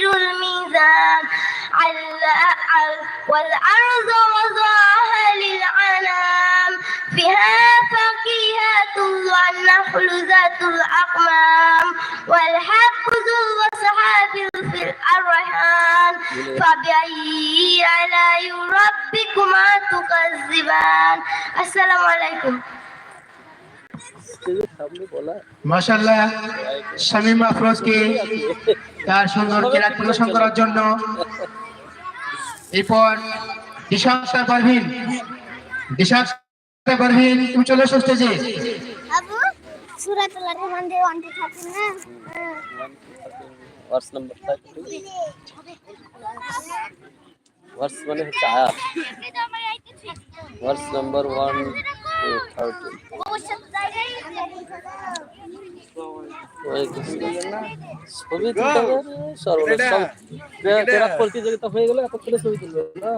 تخسروا الميزان والأرض وضعها للأنام. فيها فاكهة والنخل ذات الأقمام. والحب ذو الصحاب في الأرحام. فبأي آلاء ربكما تكذبان؟ السلام عليكم. মাশাল্লাহ শামীম আফরোজকে তার সুন্দর কেরাত প্রদর্শন করার জন্য এরপর পারভিন দিশাক্তার পারভিন তুমি চলে এসো স্টেজে আবু সূরাতুল রহমান না। নাম্বার মানে হচ্ছে আয়াত। ওয়ার্স নাম্বার ওয়ান থার্টি ছবি তুলতে সর্বনাশ সব প্রতিযোগিতা হয়ে গেলে এতক্ষণে ছবি তুলবে না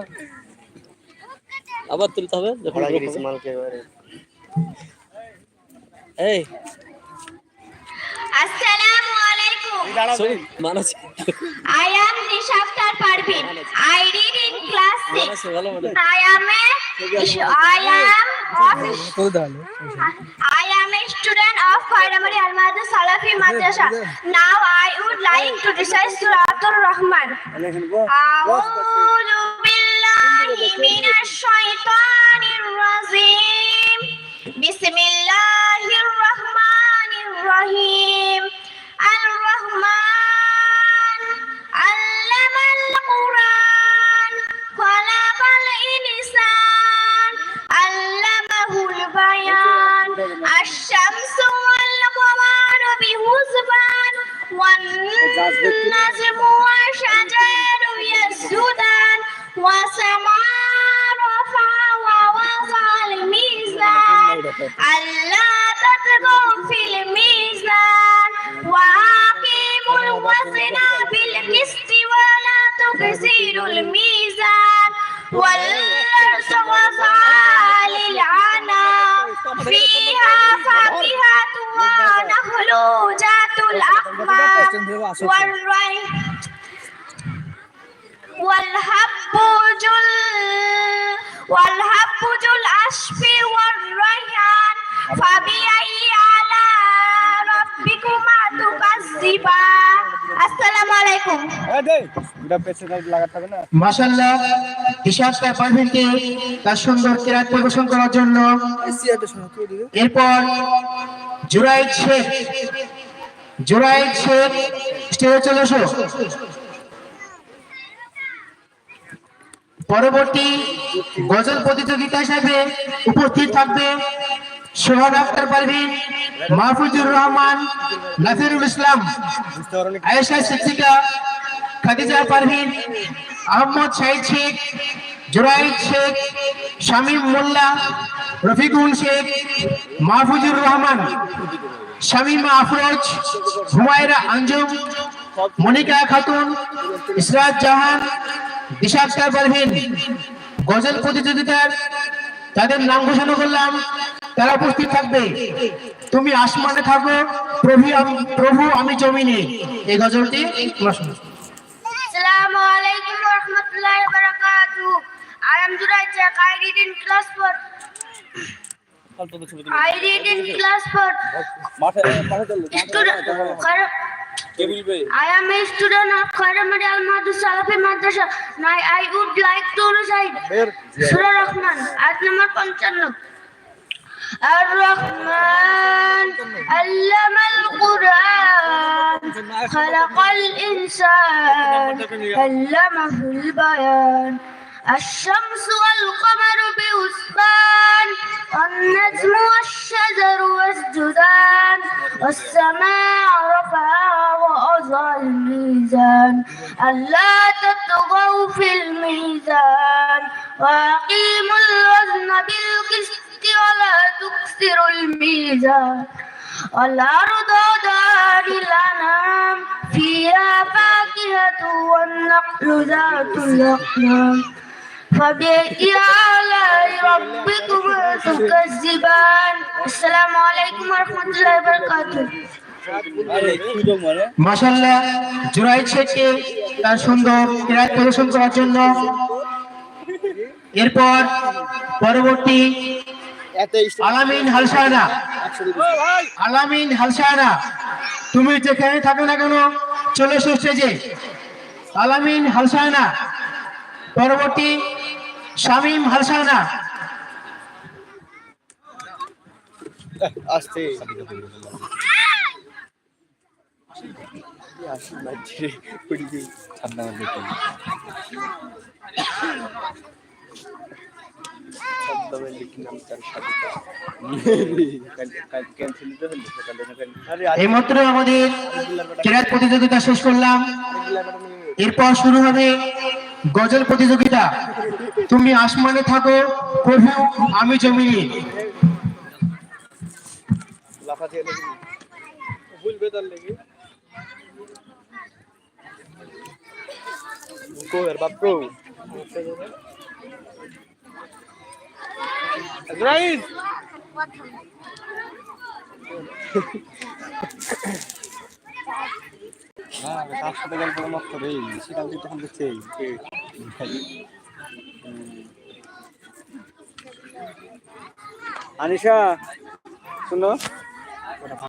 আবার তুলতে হবে যখন এই আসসালামু আলাইকুম ছবি মানাছে I am Nishaftar Parveen. I read in 6. মানাছে ভালো I am a I am of I am a student of Primary Almadu Salafi Madrasa. Now I would like to recite Surah Ar-Rahman. أعوذ بالله من الشيطان الرجيم وسماء رفع ووضع الميزان ألا تطغوا في الميزان وأقيموا الوزن بالقسط ولا تكسروا الميزان والأرض وضعها للعنام فيها فاكهة ونخل ذات الأكمام والريح والحب جل والحب ذو العشب والريحان فبأي آلاء ربكما تكذبان السلام عليكم মাশাল্লাহ দিশাক্তার পারভিনকে তার সুন্দর কেরাত প্রদর্শন করার জন্য এরপর জুরাইদ শেখ জুরাইদ শেখ স্টেজে চলে এসো পরবর্তী গজল প্রতিযোগিতা হিসাবে উপস্থিত থাকবে সোহান আক্তার পারভিন, মাহফুজুর রহমান নাসিরুল ইসলাম, আয়েশা শিক্ষিকা খাদিজা পারভিন, আহমদ শাহিদ শেখ, জোরাইদ শেখ, শামীম মোল্লা, রফিকুল শেখ, মাহফুজুর রহমান, শামীমা আফরোজ, হুমায়রা আঞ্জুম, মনিকা খাতুন, ইসরাত জাহান দিশাক্তার পারভিন গজল প্রতিযোগিতার তাদের নাম ঘোষণা করলাম তারা উপস্থিত থাকবে। তুমি আসমানে থাকো প্রভু আমি প্রভু আমি জমিনে। এই গজলটি আসসালামু আলাইকুম ওয়া রাহমাতুল্লাহি ওয়া বারাকাতুহু I am Jurai Chak. I read in class for I read in class for student Khar- I am a student of Kharamari Al Madhu Salafi Madrasa. Now I would like to recite Surah Rahman, ayat number 55. الرحمن علم القرآن خلق الإنسان علمه البيان الشمس والقمر بحسبان والنجم والشجر والجدان والسماء رفعها ووضع الميزان. ألا تطغوا في الميزان وأقيموا الوزن بالقسط ولا تكسروا الميزان. والأرض دار الأنام فيها فاكهة والنخل ذات الأقلام. فبأي آلاء ربكما تكذبان السلام عليكم ورحمة الله وبركاته মাসাল্লাহ জুরাইদ শেখকে তার সুন্দর ক্রীড়া প্রদর্শন করার জন্য এরপর পরবর্তী আলামিন হালসানা আলামিন হালসানা তুমি যেখানে থাকো না কেন চলে এসো স্টেজে আলামিন হালসানা পরবর্তী শামীম হাসানা আসতে ঠান্ডা দেখি আমাদের ক্রীড়া প্রতিযোগিতা শেষ করলাম। এরপর শুরু হবে গজল প্রতিযোগিতা। তুমি আসমানে থাকো প্রভু আমি জমিনে। লাফাতে হ্যাঁ তার সাথে গল্প মত করে সেটা তুই তখন দেখছে। আনিশা শুনো।